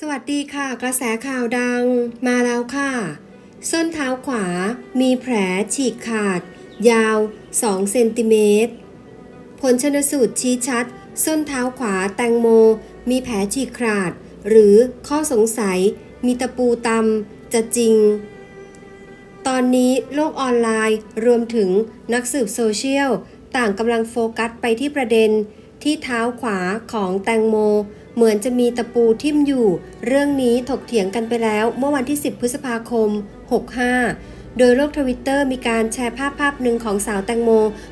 สวัสดีค่ะ กระแสข่าวดังมาแล้วค่ะ ส้นเท้าขวามีแผลฉีกขาด ยาว 2 เซนติเมตร ผลชนสูตรชี้ชัด ส้นเท้าขวาแตงโม มีแผลฉีกขาด หรือข้อสงสัย มีตะปูตำจะจริง ตอนนี้โลกออนไลน์รวมถึงนักสืบโซเชียล ต่างกำลังโฟกัสไปที่ประเด็น ที่เท้าขวาของแตงโม เหมือนจะมีตะปูทิ่มอยู่ เรื่องนี้ถกเถียงกันไปแล้วเมื่อวันที่ 10 พฤษภาคม 65 โดยโลกทวิตเตอร์มีการแชร์ภาพภาพหนึ่งของสาวแตงโม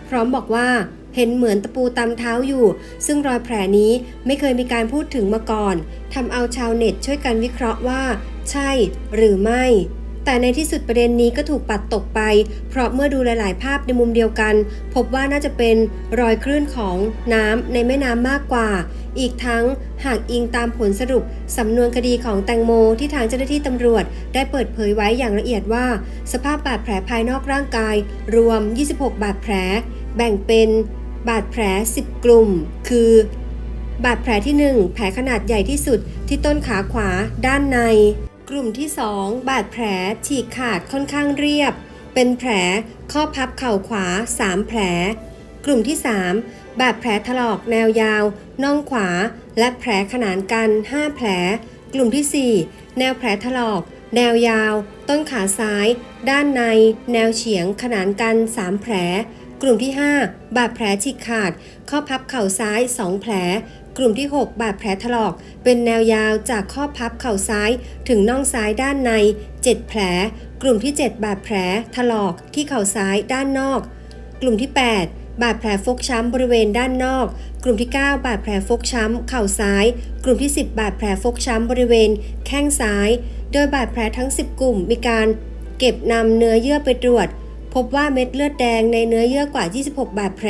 พร้อมบอกว่าเห็นเหมือนตะปูตำเท้าอยู่ ซึ่งรอยแผลนี้ไม่เคยมีการพูดถึงมาก่อนทำเอาชาวเน็ตช่วยกันวิเคราะห์ว่า ใช่หรือไม่ แต่ในที่สุดประเด็นนี้ก็ถูกปัดตกไป เพราะเมื่อดูหลาย ๆ ภาพในมุมเดียวกัน พบว่าน่าจะเป็นรอยคลื่นของน้ำในแม่น้ำมากกว่า อีกทั้งหากอิงตามผลสรุปสำนวนคดีของแตงโมที่ทางเจ้าหน้าที่ตำรวจ ได้เปิดเผยไว้อย่างละเอียดว่า สภาพบาดแผลภายนอกร่างกาย รวม 26 บาดแผล แบ่งเป็นบาดแผล 10 กลุ่ม คือบาดแผลที่ 1 แผลขนาดใหญ่ที่สุดที่ต้นขาขวาด้านใน กลุ่มที่ 2 บาดแผลฉีกขาดค่อนข้างเรียบ เป็นแผลข้อพับเข่าขวา 3 แผล กลุ่มที่ 3 บาดแผลถลอกแนวยาว น่องขวา และแผลขนานกัน 5 แผล กลุ่มที่ 4 แนวแผลถลอก แนวยาว ต้นขาซ้าย ด้านใน แนวเฉียงขนานกัน 3 แผล กลุ่มที่ 5 บาดแผลฉีกขาด ข้อพับเข่าซ้าย 2 แผล กลุ่มที่ 6 บาดแผลถลอก เป็นแนวยาวจากข้อพับเข่าซ้าย ถึงน่องซ้ายด้านใน 7 แผล กลุ่มที่ 7 บาดแผลถลอกที่เข่าซ้ายด้านนอก กลุ่มที่ 8บาดแผลฟกช้ำบริเวณด้านนอก กลุ่มที่ 9 บาดแผลฟกช้ำเข่าซ้าย กลุ่มที่ 10 บาดแผลฟกช้ำบริเวณ แข้งซ้าย โดยบาดแผลทั้ง 10 กลุ่มมีการ เก็บนำเนื้อเยื่อไปตรวจ พบว่าเม็ดเลือดแดงในเนื้อเยื่อกว่า 26 บาดแผล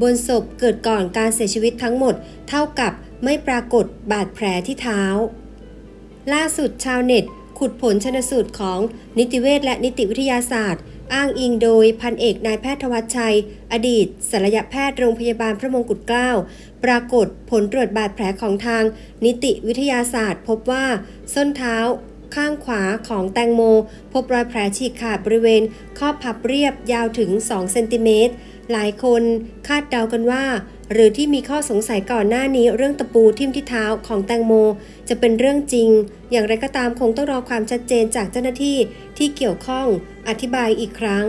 บนศพเกิดก่อนการเสียชีวิตทั้งหมด เท่ากับไม่ปรากฏบาดแผลที่เท้า ล่าสุดชาวเน็ต ขุดผลชนสูตรของนิติเวชและนิติวิทยาศาสตร์ อ้างอิงโดยพันเอกนายแพทย์ธวัชชัย อดีตศัลยแพทย์โรงพยาบาลพระมงกุฎเกล้า ปรากฏผลตรวจบาดแผลของทาง นิติวิทยาศาสตร์ พบว่าส้นเท้า ข้างขวาของแตงโม พบรอยแผลฉีกขาดบริเวณ ข้อพับเรียบยาวถึง 2 เซนติเมตร หลายคนคาดเดากันว่า หรือที่มีข้อสงสัยก่อนหน้านี้เรื่องตะปูทิ่มที่เท้าของแตงโม จะเป็นเรื่องจริง อย่างไรก็ตามคงต้องรอความชัดเจนจากเจ้าหน้าที่ที่เกี่ยวข้อง อธิบายอีกครั้ง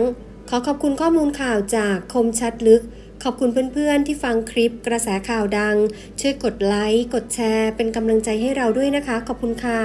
ขอขอบคุณข้อมูลข่าวจากคมชัดลึกขอบคุณเพื่อนๆ ที่ฟังคลิปกระแสข่าวดัง ช่วยกดไลค์ กดแชร์ เป็นกำลังใจให้เราด้วยนะคะ ขอบคุณค่ะ